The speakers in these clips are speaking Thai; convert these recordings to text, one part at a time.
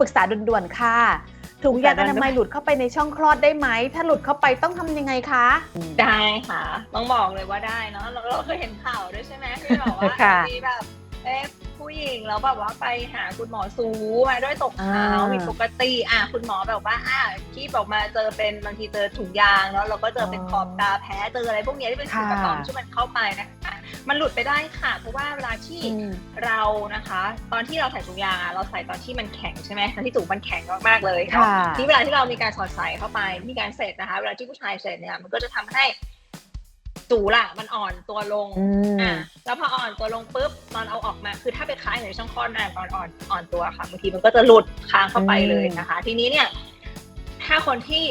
ปรึกษาด่วนๆ ค่ะ ถุงยางอนามัยหลุดเข้าไปในช่องคลอดได้ไหม ถ้าหลุดเข้าไปต้องทำยังไงคะ ได้ค่ะ ต้องบอกเลยว่าได้เนาะ เราเราเคยเห็นข่าวด้วยใช่ไหมที่แบบว่าค่ะมีแบบเอ๊ะ ผู้หญิงแล้วแบบว่าไปหาคุณหมอซูมาด้วยตกขาวอ่า ผิดปกติอะคุณหมอแบบว่าอะที่บอกมาเจอเป็นบางทีเจอถุงยางแล้วเราก็เจอเป็นอ๋อขอบตาแพ้เจออะไรพวกเนี้ยที่เป็นสิ่งค่ะแปลกปลอมที่มันเข้าไปนะคะมันหลุดไปได้ค่ะ เพราะว่าเวลาที่ อืม เรานะคะ ตอนที่เราใส่ถุงยางอะเราใส่ตอนที่มันแข็งใช่ไหมตอนที่ถุงมันแข็งมากๆเลยเนาะค่ะที่เวลาที่เรามีการสอดใส่เข้าไปมีการเสร็จนะคะ เวลาที่ผู้ชายเสร็จเนี่ยมันก็จะทำให้ จูล่ะ มันอ่อนตัวลงอืมอะแล้วพออ่อนตัวลงปุ๊บตอนเอาออกมา คือถ้าไปค้างอยู่ในช่องคลอดนานตอนอ่อนอ่อนตัวค่ะบางทีมันก็จะหลุดค้างเข้าไปเลยนะคะ ทีนี้เนี่ย ถ้าคนที่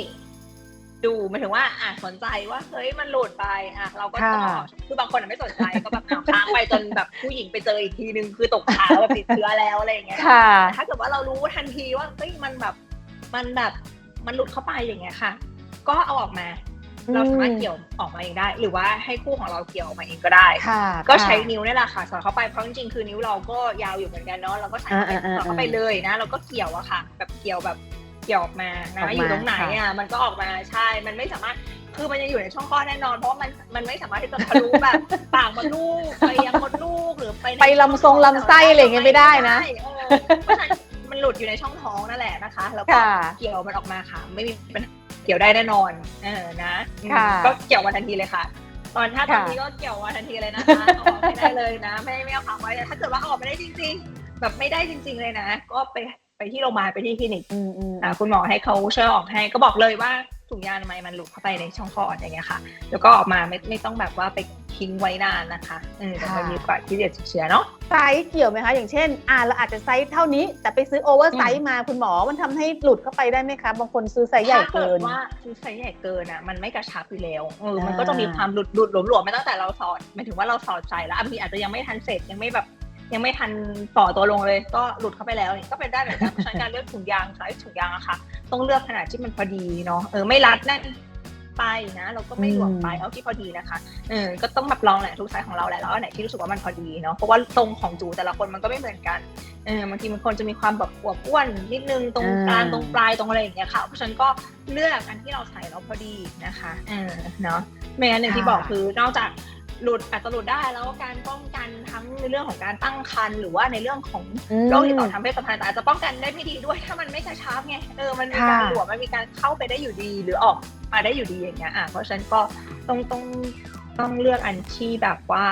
ดูหมายถึงว่าอะสนใจว่าเฮ้ยมันหลุดไปอะเราก็ต้องค่ะคือบางคนอะไม่สนใจก็แบบเอาค้างไปจนแบบผู้หญิงไปเจออีกทีนึงคือตกขาวแบบติดเชื้อแล้วอะไรอย่างเงี้ยค่ะแต่ถ้าเกิดว่าเรารู้ทันทีว่าเฮ้ยมันแบบมันแบบมันหลุดเข้าไปอย่างเงี้ยค่ะ ก็เอาออกมาอืม เราสามารถเกี่ยวออกมาเองได้ หรือว่าให้คู่ของเราเกี่ยวออกมาเองก็ได้ค่ะก็ใช้ค่ะนิ้วนี่แหละค่ะสอดเข้าไปเพราะจริงๆคือนิ้วเราก็ยาวอยู่เหมือนกันเนาะเราก็ใส่เข้าไปอ่าอ่าอ่าสอดเข้าไปเลยนะเราก็เกี่ยวอะค่ะ แบบเกี่ยวแบบเกี่ยวออกมานะออกมาอยู่ตรงไหนค่ะอะมันก็ออกมาใช่ มันไม่สามารถคือมันยังอยู่ในช่องคลอดแน่นอน เพราะว่ามันมันไม่สามารถที่จะทะลุแบบปากมดลูกไปยังมดลูกหรือไปในไปลำทรงลำไส้อะไรอย่างเงี้ยไม่ได้นะเออเพราะฉะนั้นมันหลุดอยู่ในช่องท้องนั่นแหละนะคะ แล้วก็ค่ะเกี่ยวมันออกมาค่ะ ไม่มีปัญหา เกี่ยวได้แน่นอน เออนะอืมค่ะก็เกี่ยววันทันทีเลยค่ะ ตอนถ้าตอนค่ะนี้ก็เกี่ยววันทันทีเลยนะคะเอาออกไม่ได้เลยนะ ไม่ไม่เอาขังไว้แต่ถ้าเกิดว่าเอาออกไม่ได้จริง ๆ แบบไม่ได้จริง ๆ เลยนะ ก็ไปไปที่โรงพยาบาลไปที่คลินิกอืมอืมอ่าคุณหมอให้เขาช่วยออกให้ก็บอกเลยว่าถุงยางอนามัยมันหลุดเข้าไปในช่องคลอดอย่างเงี้ยค่ะ แล้วก็ออกมาไม่ไม่ต้องแบบว่าไป ทิ้งไว้นานนะคะเออแต่มันมีโอกาสที่จะติดเชื้อเนาะไซส์เกี่ยวไหมคะ อย่างเช่น อ่าเราอาจจะไซส์เท่านี้ แต่ไปซื้อโอเวอร์ไซส์มาคุณหมอมันทำให้หลุดเข้าไปได้ไหมคะ บางคนซื้อไซส์ใหญ่เกินถ้าว่าคือไซส์ใหญ่เกินอะมันไม่กระชับอยู่แล้วเอออ่ามัมันก็จะมีความหลุดหลุดหลวมๆมาตั้งแต่เราสอดหมายถึงว่าเราสอดใส่แล้วบางทีอาจจะยังไม่ทันเสร็จยังไม่แบบยังไม่ทันต่อตัวลงเลย ก็หลุดเข้าไปแล้วนี่ก็เป็นได้เหมือนกันเพราะฉะนั้นการเลือกถุงยางไซส์ถุงยางอะค่ะ ต้องเลือกขนาดที่มันพอดีเนาะเออไม่รัดแน่น ไปนะเราก็ไม่หลวมไปเอาที่พอดีนะคะเออก็ต้องแบบลองแหละทุกไซส์ของเราแหละแล้วอันไหนที่รู้สึกว่ามันพอดีเนาะเพราะว่าทรงของจูแต่ละคนมันก็ไม่เหมือนกันเออบางทีบางคนจะมีความแบบอวบอ้วนนิดนึงตรงกลางอ่าตรงปลายตรงอะไรอย่างเงี้ยค่ะเพราะฉะนั้นก็เลือกอันที่เราใส่แล้วพอดีนะคะเออเนาะไม่งั้นอย่างที่บอกคือนอกจากหลุดอาจจะหลุดได้แล้วการป้องกันทั้งในเรื่องของการตั้งครรภ์หรือว่าในเรื่องของอืมโรคติดต่อทางเพศสัมพันธ์แต่อาจจะป้องกันได้ไม่ดีด้วยถ้ามันไม่กระชับไงเออมันมีการค่ะหลวมมันมีการเข้าไปได้อยู่ดีหรือออก มาได้อยู่ดีอย่างเงี้ยอะเพราะฉะนั้นก็ต้องต้องต้องเลือกอันที่แบบว่า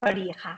พอดีค่ะ